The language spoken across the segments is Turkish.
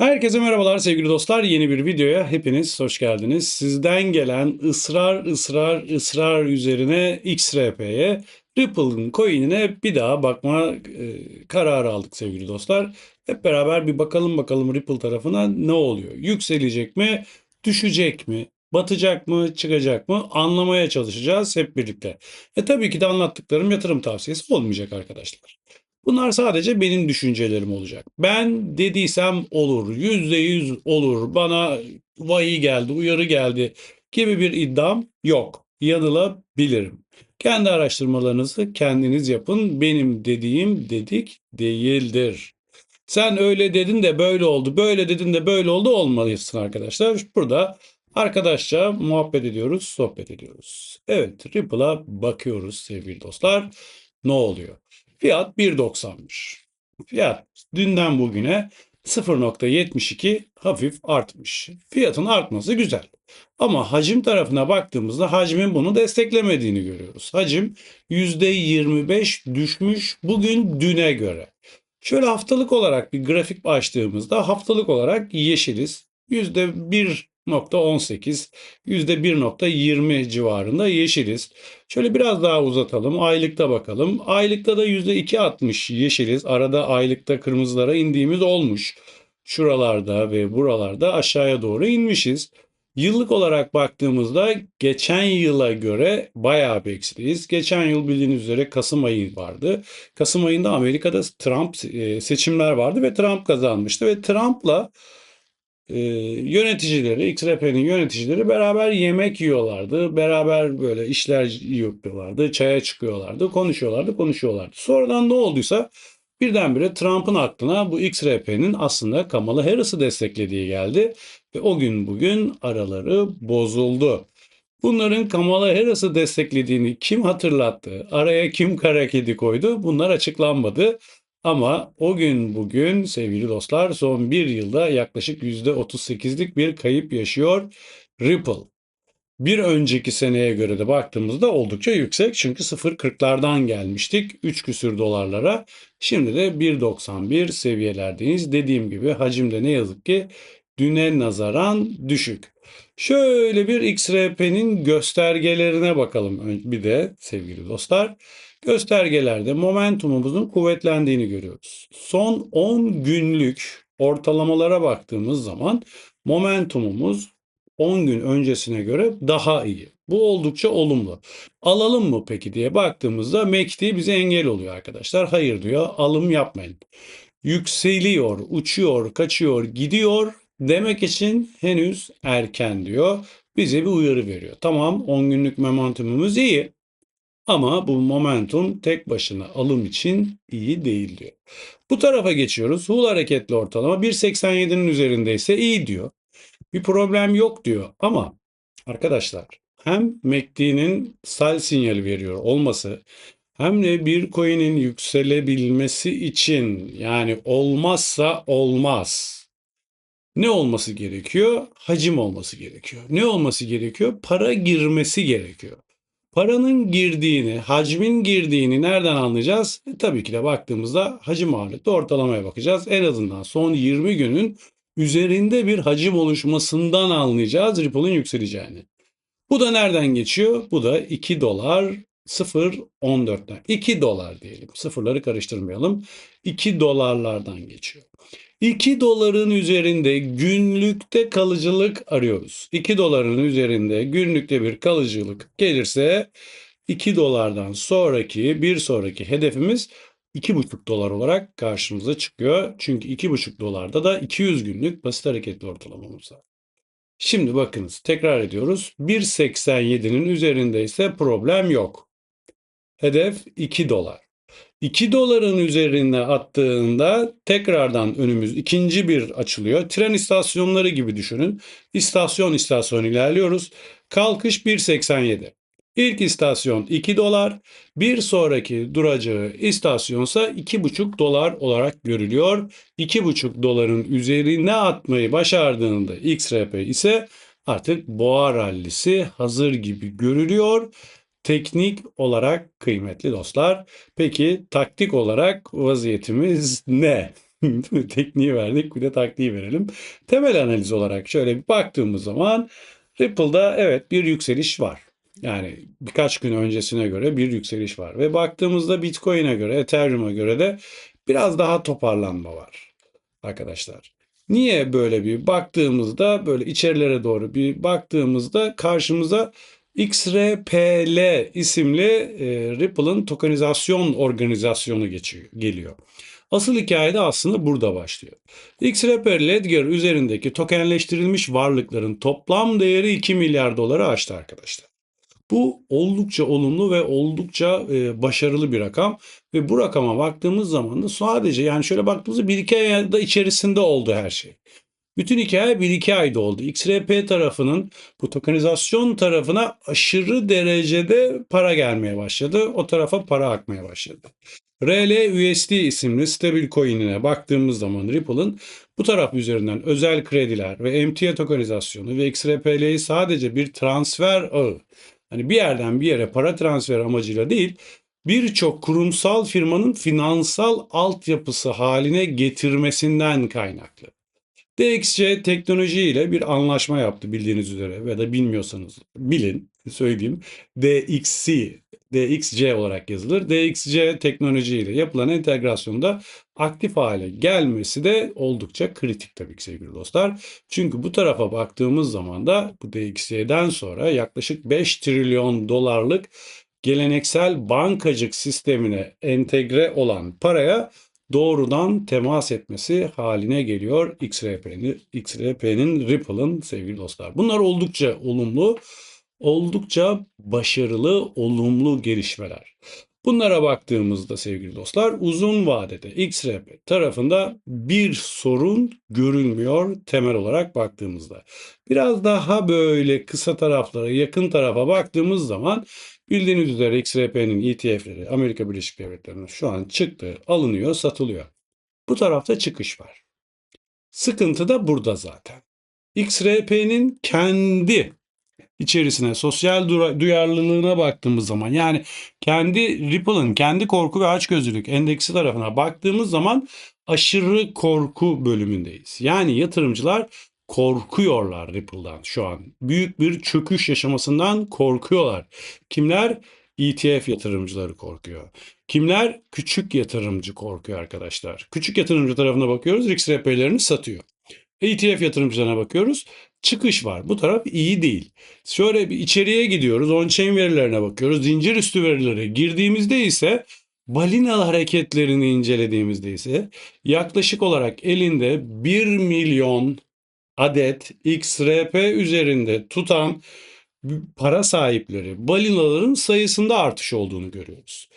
Herkese merhabalar sevgili dostlar. Yeni bir videoya hepiniz hoş geldiniz. Sizden gelen ısrar ısrar ısrar üzerine XRP'ye Ripple'ın coin'ine bir daha bakma e, kararı aldık sevgili dostlar. Hep beraber bir bakalım bakalım Ripple tarafına ne oluyor? Yükselecek mi? Düşecek mi? Batacak mı? Çıkacak mı? Anlamaya çalışacağız hep birlikte. E tabii ki de anlattıklarım yatırım tavsiyesi olmayacak arkadaşlar. Bunlar sadece benim düşüncelerim olacak. Ben dediysem olur, yüzde yüz olur, bana vahiy geldi, uyarı geldi gibi bir iddiam yok. Yanılabilirim. Kendi araştırmalarınızı kendiniz yapın. Benim dediğim dedik değildir. Sen öyle dedin de böyle oldu, böyle dedin de böyle oldu olmalısın arkadaşlar. Burada arkadaşça muhabbet ediyoruz, sohbet ediyoruz. Evet, Ripple'a bakıyoruz sevgili dostlar. Ne oluyor? Fiyat 1.90'mış. Fiyat dünden bugüne 0.72 hafif artmış. Fiyatın artması güzel. Ama hacim tarafına baktığımızda hacmin bunu desteklemediğini görüyoruz. Hacim %25 düşmüş bugün düne göre. Şöyle haftalık olarak bir grafik açtığımızda haftalık olarak yeşiliz. %1.18, %1.20 civarında yeşiliz. Şöyle biraz daha uzatalım. Aylıkta bakalım. Aylıkta da %2.60 yeşiliz. Arada aylıkta kırmızılara indiğimiz olmuş. Şuralarda ve buralarda aşağıya doğru inmişiz. Yıllık olarak baktığımızda geçen yıla göre bayağı bir eksiyiz. Geçen yıl bildiğiniz üzere Kasım ayı vardı. Kasım ayında Amerika'da Trump e, seçimler vardı ve Trump kazanmıştı ve Trump'la e, yöneticileri, XRP'nin yöneticileri beraber yemek yiyorlardı. Beraber böyle işler yapıyorlardı. Çaya çıkıyorlardı. Konuşuyorlardı, konuşuyorlardı. Sonradan ne olduysa birdenbire Trump'ın aklına bu XRP'nin aslında Kamala Harris'ı desteklediği geldi. Ve o gün bugün araları bozuldu. Bunların Kamala Harris'ı desteklediğini kim hatırlattı? Araya kim kara kedi koydu? Bunlar açıklanmadı. Ama o gün bugün sevgili dostlar son bir yılda yaklaşık %38'lik bir kayıp yaşıyor Ripple. Bir önceki seneye göre de baktığımızda oldukça yüksek çünkü 0.40'lardan gelmiştik 3 küsür dolarlara. Şimdi de 1.91 seviyelerdeyiz. Dediğim gibi hacimde ne yazık ki düne nazaran düşük. Şöyle bir XRP'nin göstergelerine bakalım bir de sevgili dostlar. Göstergelerde momentumumuzun kuvvetlendiğini görüyoruz. Son 10 günlük ortalamalara baktığımız zaman momentumumuz 10 gün öncesine göre daha iyi. Bu oldukça olumlu. Alalım mı peki diye baktığımızda MACD bize engel oluyor arkadaşlar. Hayır diyor alım yapmayın. Yükseliyor, uçuyor, kaçıyor, gidiyor demek için henüz erken diyor. Bize bir uyarı veriyor. Tamam 10 günlük momentumumuz iyi. Ama bu momentum tek başına alım için iyi değil diyor. Bu tarafa geçiyoruz. Hull hareketli ortalama 1.87'nin üzerindeyse iyi diyor. Bir problem yok diyor ama arkadaşlar hem MACD'nin sal sinyali veriyor olması hem de bir coin'in yükselebilmesi için yani olmazsa olmaz. Ne olması gerekiyor? Hacim olması gerekiyor. Ne olması gerekiyor? Para girmesi gerekiyor. Paranın girdiğini, hacmin girdiğini nereden anlayacağız? E, tabii ki de baktığımızda hacim ağırlıklı ortalamaya bakacağız. En azından son 20 günün üzerinde bir hacim oluşmasından anlayacağız Ripple'ın yükseleceğini. Bu da nereden geçiyor? Bu da 2 dolar 0.14'ten. 2 dolar diyelim. Sıfırları karıştırmayalım. 2 dolarlardan geçiyor. 2 doların üzerinde günlükte kalıcılık arıyoruz. 2 doların üzerinde günlükte bir kalıcılık gelirse 2 dolardan sonraki bir sonraki hedefimiz 2,5 dolar olarak karşımıza çıkıyor. Çünkü 2,5 dolarda da 200 günlük basit hareketli ortalamamız var. Şimdi bakınız tekrar ediyoruz. 1.87'nin üzerinde ise problem yok. Hedef 2 dolar. 2 doların üzerine attığında tekrardan önümüz ikinci bir açılıyor. Tren istasyonları gibi düşünün. İstasyon istasyon ilerliyoruz. Kalkış 1.87. İlk istasyon 2 dolar, bir sonraki duracağı istasyonsa 2,5 dolar olarak görülüyor. 2,5 doların üzerine atmayı başardığında XRP ise artık boğa rallisi hazır gibi görülüyor. Teknik olarak kıymetli dostlar. Peki taktik olarak vaziyetimiz ne? Tekniği verdik bir de taktiği verelim. Temel analiz olarak şöyle bir baktığımız zaman Ripple'da evet bir yükseliş var. Yani birkaç gün öncesine göre bir yükseliş var. Ve baktığımızda Bitcoin'e göre, Ethereum'a göre de biraz daha toparlanma var arkadaşlar. Niye böyle bir baktığımızda böyle içerilere doğru bir baktığımızda karşımıza XRPL isimli e, Ripple'ın tokenizasyon organizasyonu geçiyor, geliyor. Asıl hikaye de aslında burada başlıyor. XRP Ledger üzerindeki tokenleştirilmiş varlıkların toplam değeri 2 milyar doları aştı arkadaşlar. Bu oldukça olumlu ve oldukça e, başarılı bir rakam ve bu rakama baktığımız zaman da sadece yani şöyle baktığımızda bir iki ayda içerisinde oldu her şey. Bütün hikaye 1-2 ayda oldu. XRP tarafının bu tokenizasyon tarafına aşırı derecede para gelmeye başladı. O tarafa para akmaya başladı. RLUSD isimli stabil coin'ine baktığımız zaman Ripple'ın bu taraf üzerinden özel krediler ve MTA tokenizasyonu ve XRPL'yi sadece bir transfer ağı hani bir yerden bir yere para transfer amacıyla değil birçok kurumsal firmanın finansal altyapısı haline getirmesinden kaynaklı. DXC teknoloji ile bir anlaşma yaptı bildiğiniz üzere ve da bilmiyorsanız bilin söyleyeyim. DXC, DXC olarak yazılır. DXC teknoloji ile yapılan entegrasyonda aktif hale gelmesi de oldukça kritik tabii ki sevgili dostlar. Çünkü bu tarafa baktığımız zaman da bu DXC'den sonra yaklaşık 5 trilyon dolarlık geleneksel bankacık sistemine entegre olan paraya doğrudan temas etmesi haline geliyor XRP'nin XRP'nin Ripple'ın sevgili dostlar. Bunlar oldukça olumlu, oldukça başarılı, olumlu gelişmeler. Bunlara baktığımızda sevgili dostlar uzun vadede XRP tarafında bir sorun görülmüyor temel olarak baktığımızda. Biraz daha böyle kısa taraflara yakın tarafa baktığımız zaman bildiğiniz üzere XRP'nin ETF'leri Amerika Birleşik Devletleri'nin şu an çıktı, alınıyor, satılıyor. Bu tarafta çıkış var. Sıkıntı da burada zaten. XRP'nin kendi içerisine sosyal duyarlılığına baktığımız zaman yani kendi Ripple'ın kendi korku ve açgözlülük endeksi tarafına baktığımız zaman aşırı korku bölümündeyiz. Yani yatırımcılar korkuyorlar Ripple'dan şu an. Büyük bir çöküş yaşamasından korkuyorlar. Kimler? ETF yatırımcıları korkuyor. Kimler? Küçük yatırımcı korkuyor arkadaşlar. Küçük yatırımcı tarafına bakıyoruz. XRP'lerini satıyor. ETF yatırımcılarına bakıyoruz. Çıkış var. Bu taraf iyi değil. Şöyle bir içeriye gidiyoruz. On-chain verilerine bakıyoruz. Zincir üstü verilere girdiğimizde ise balina hareketlerini incelediğimizde ise yaklaşık olarak elinde 1 milyon adet XRP üzerinde tutan para sahipleri balinaların sayısında artış olduğunu görüyoruz.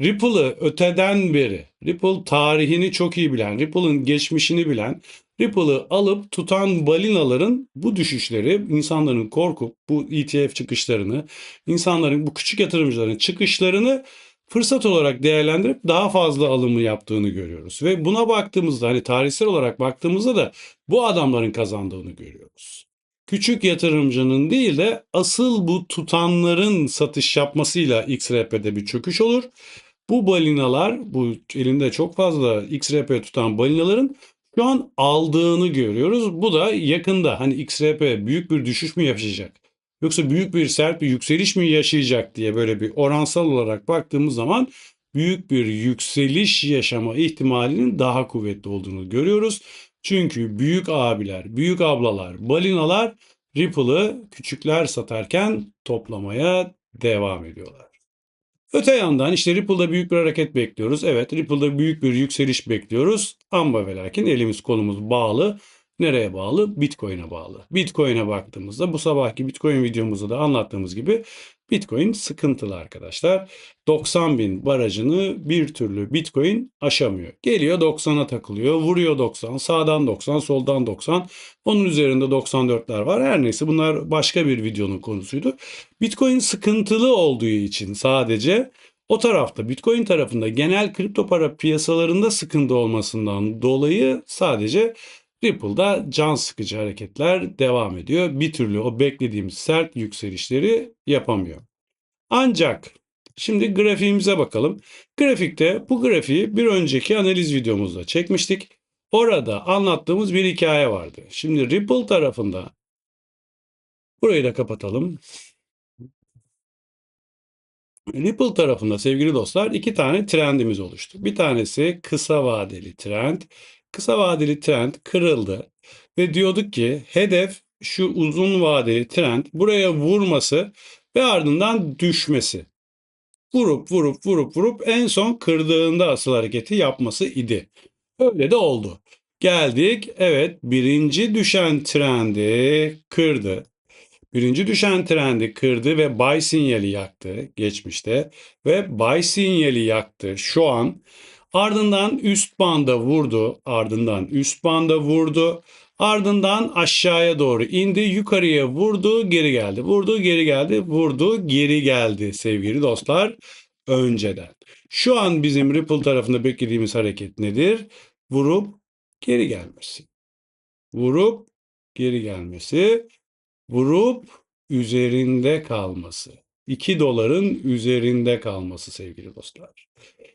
Ripple'ı öteden beri, Ripple tarihini çok iyi bilen, Ripple'ın geçmişini bilen, Ripple'ı alıp tutan balinaların bu düşüşleri, insanların korkup bu ETF çıkışlarını, insanların bu küçük yatırımcıların çıkışlarını fırsat olarak değerlendirip daha fazla alımı yaptığını görüyoruz. Ve buna baktığımızda hani tarihsel olarak baktığımızda da bu adamların kazandığını görüyoruz. Küçük yatırımcının değil de asıl bu tutanların satış yapmasıyla XRP'de bir çöküş olur. Bu balinalar, bu elinde çok fazla XRP tutan balinaların şu an aldığını görüyoruz. Bu da yakında hani XRP büyük bir düşüş mü yaşayacak? Yoksa büyük bir sert bir yükseliş mi yaşayacak diye böyle bir oransal olarak baktığımız zaman büyük bir yükseliş yaşama ihtimalinin daha kuvvetli olduğunu görüyoruz. Çünkü büyük abiler, büyük ablalar, balinalar Ripple'ı küçükler satarken toplamaya devam ediyorlar. Öte yandan işte Ripple'da büyük bir hareket bekliyoruz. Evet Ripple'da büyük bir yükseliş bekliyoruz. Ama ve lakin elimiz kolumuz bağlı. Nereye bağlı? Bitcoin'e bağlı. Bitcoin'e baktığımızda bu sabahki Bitcoin videomuzda da anlattığımız gibi Bitcoin sıkıntılı arkadaşlar. 90 bin barajını bir türlü Bitcoin aşamıyor. Geliyor 90'a takılıyor. Vuruyor 90. Sağdan 90, soldan 90. Onun üzerinde 94'ler var. Her neyse bunlar başka bir videonun konusuydu. Bitcoin sıkıntılı olduğu için sadece o tarafta Bitcoin tarafında genel kripto para piyasalarında sıkıntı olmasından dolayı sadece Ripple'da can sıkıcı hareketler devam ediyor. Bir türlü o beklediğimiz sert yükselişleri yapamıyor. Ancak şimdi grafiğimize bakalım. Grafikte bu grafiği bir önceki analiz videomuzda çekmiştik. Orada anlattığımız bir hikaye vardı. Şimdi Ripple tarafında burayı da kapatalım. Ripple tarafında sevgili dostlar iki tane trendimiz oluştu. Bir tanesi kısa vadeli trend. Kısa vadeli trend kırıldı ve diyorduk ki hedef şu uzun vadeli trend buraya vurması ve ardından düşmesi. Vurup vurup vurup vurup en son kırdığında asıl hareketi yapması idi. Öyle de oldu. Geldik evet birinci düşen trendi kırdı. Birinci düşen trendi kırdı ve buy sinyali yaktı geçmişte ve buy sinyali yaktı şu an. Ardından üst banda vurdu, ardından üst banda vurdu. Ardından aşağıya doğru indi, yukarıya vurdu, geri geldi. Vurdu, geri geldi, vurdu, geri geldi sevgili dostlar önceden. Şu an bizim Ripple tarafında beklediğimiz hareket nedir? Vurup geri gelmesi. Vurup geri gelmesi vurup üzerinde kalması. 2 doların üzerinde kalması sevgili dostlar.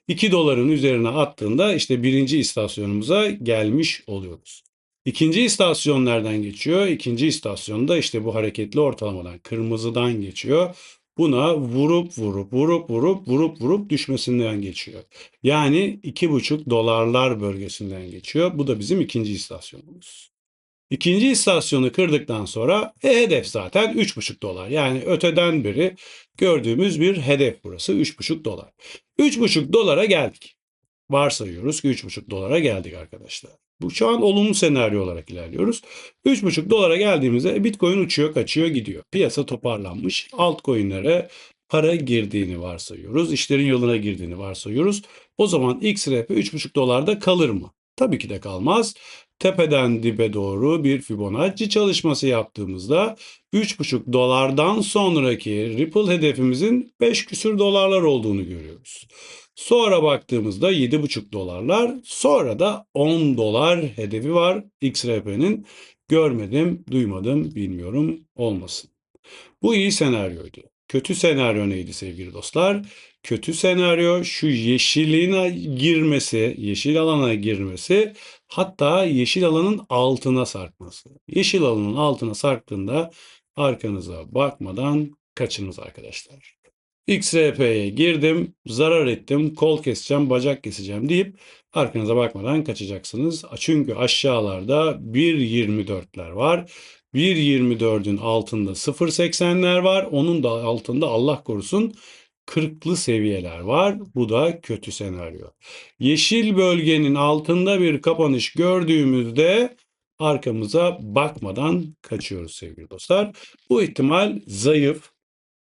2 doların üzerine attığında işte birinci istasyonumuza gelmiş oluyoruz. İkinci istasyon nereden geçiyor? İkinci istasyonda işte bu hareketli ortalamadan kırmızıdan geçiyor. Buna vurup vurup vurup vurup vurup vurup düşmesinden geçiyor. Yani 2,5 dolarlar bölgesinden geçiyor. Bu da bizim ikinci istasyonumuz. İkinci istasyonu kırdıktan sonra e, hedef zaten 3,5 dolar. Yani öteden beri gördüğümüz bir hedef burası 3,5 dolar. 3,5 dolara geldik. Varsayıyoruz ki 3,5 dolara geldik arkadaşlar. Bu şu an olumlu senaryo olarak ilerliyoruz. 3,5 dolara geldiğimizde Bitcoin uçuyor, kaçıyor, gidiyor. Piyasa toparlanmış. Altcoin'lere para girdiğini varsayıyoruz. İşlerin yoluna girdiğini varsayıyoruz. O zaman XRP 3,5 dolarda kalır mı? Tabii ki de kalmaz. Tepeden dibe doğru bir Fibonacci çalışması yaptığımızda 3,5 dolardan sonraki Ripple hedefimizin 5 küsür dolarlar olduğunu görüyoruz. Sonra baktığımızda 7,5 dolarlar, sonra da 10 dolar hedefi var XRP'nin. Görmedim, duymadım, bilmiyorum olmasın. Bu iyi senaryoydu. Kötü senaryo neydi sevgili dostlar? Kötü senaryo şu yeşiline girmesi, yeşil alana girmesi, hatta yeşil alanın altına sarkması. Yeşil alanın altına sarktığında arkanıza bakmadan kaçınız arkadaşlar. XRP'ye girdim, zarar ettim, kol keseceğim, bacak keseceğim deyip arkanıza bakmadan kaçacaksınız. Çünkü aşağılarda 1.24'ler var. 1.24'ün altında 0.80'ler var. Onun da altında Allah korusun 40'lı seviyeler var. Bu da kötü senaryo. Yeşil bölgenin altında bir kapanış gördüğümüzde arkamıza bakmadan kaçıyoruz sevgili dostlar. Bu ihtimal zayıf.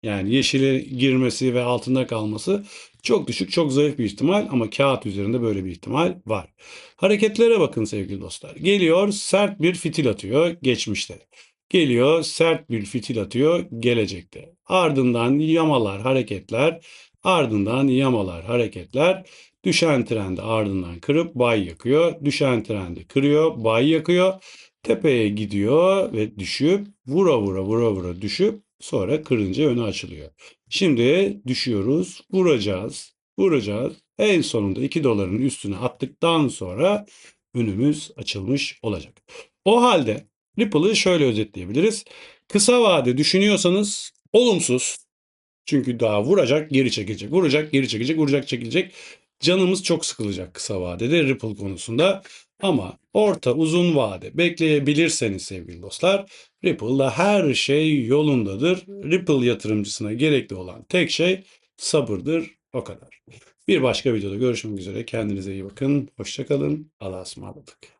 Yani yeşile girmesi ve altında kalması çok düşük, çok zayıf bir ihtimal ama kağıt üzerinde böyle bir ihtimal var. Hareketlere bakın sevgili dostlar. Geliyor sert bir fitil atıyor geçmişte. Geliyor sert bir fitil atıyor gelecekte. Ardından yamalar, hareketler, ardından yamalar, hareketler. Düşen trendi ardından kırıp bay yakıyor. Düşen trendi kırıyor, bay yakıyor. Tepeye gidiyor ve düşüp vura vura vura vura düşüp sonra kırınca önü açılıyor. Şimdi düşüyoruz, vuracağız, vuracağız. En sonunda 2 doların üstüne attıktan sonra önümüz açılmış olacak. O halde Ripple'ı şöyle özetleyebiliriz. Kısa vade düşünüyorsanız olumsuz. Çünkü daha vuracak, geri çekilecek. Vuracak, geri çekilecek, vuracak, çekilecek. Canımız çok sıkılacak kısa vadede Ripple konusunda. Ama orta uzun vade bekleyebilirseniz sevgili dostlar Ripple'da her şey yolundadır. Ripple yatırımcısına gerekli olan tek şey sabırdır o kadar. Bir başka videoda görüşmek üzere. Kendinize iyi bakın. Hoşçakalın. Allah'a ısmarladık.